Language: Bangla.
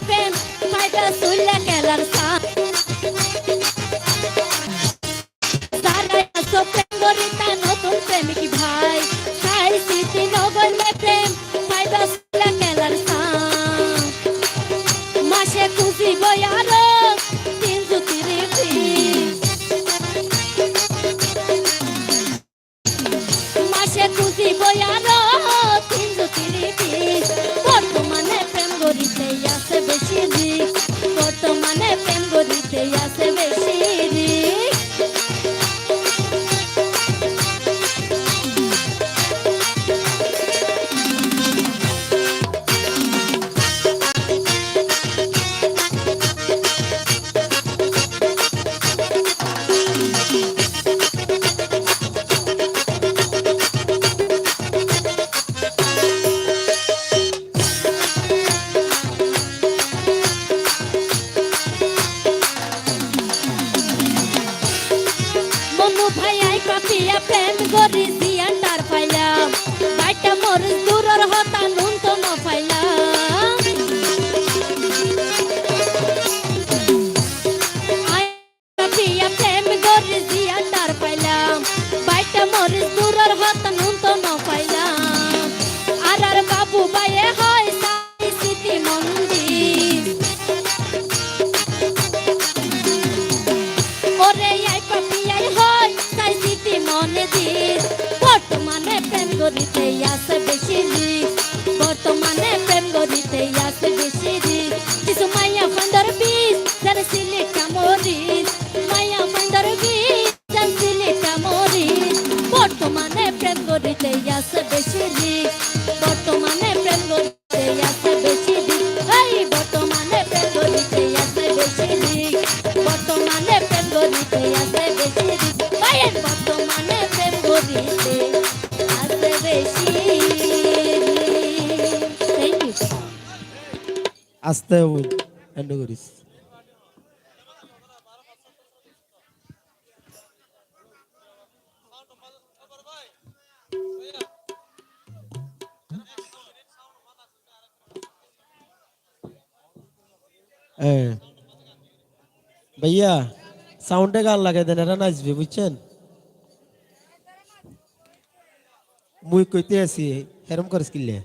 প্রেম ফাইটা সুল্লা খেলার সান নতুন প্রেমিক ভাই সাই স্মৃতি নগরলে প্রেম ফাইটা সুল্লা খেলার সান মাসে খুশি বয়ারো বর্তমানে প্রেম কাপিয়া প্রেম গরি সিয়ান্ডার পাইলাম। বাইটা মোর দূরর হতা নুন তো ন পাইলাম। কাপিয়া প্রেম গরি সিয়ান্ডার পাইলাম। বাইটা মোর দূরর হতা নুন তো ন পাইলাম। আর আর বাবু বাইয়ে হয় সাই স্মৃতি মন্দির। ওরে আই পাপিয়াই হয় তাই স্মৃতি মনে দিস বর্তমানে প্রেম করিতে আসে বেশি দিক বর্তমানে প্রেম করিতে আসে বেশি দিক কিছু মাইয়া ফান্ডার বিষ যার সিলিকা মরিস মাইয়া ফান্ডার বিষ যার সিলিকা মরিস বর্তমানে প্রেম করিতে আসে বেশি দিক আস্তে এন্ড করিস। ভাইয়া সাউন্ডে গান লাগাই দেন, এরা নাচবে, বুঝছেন? মুই কইতে আছি, হেরম করিস কিনলে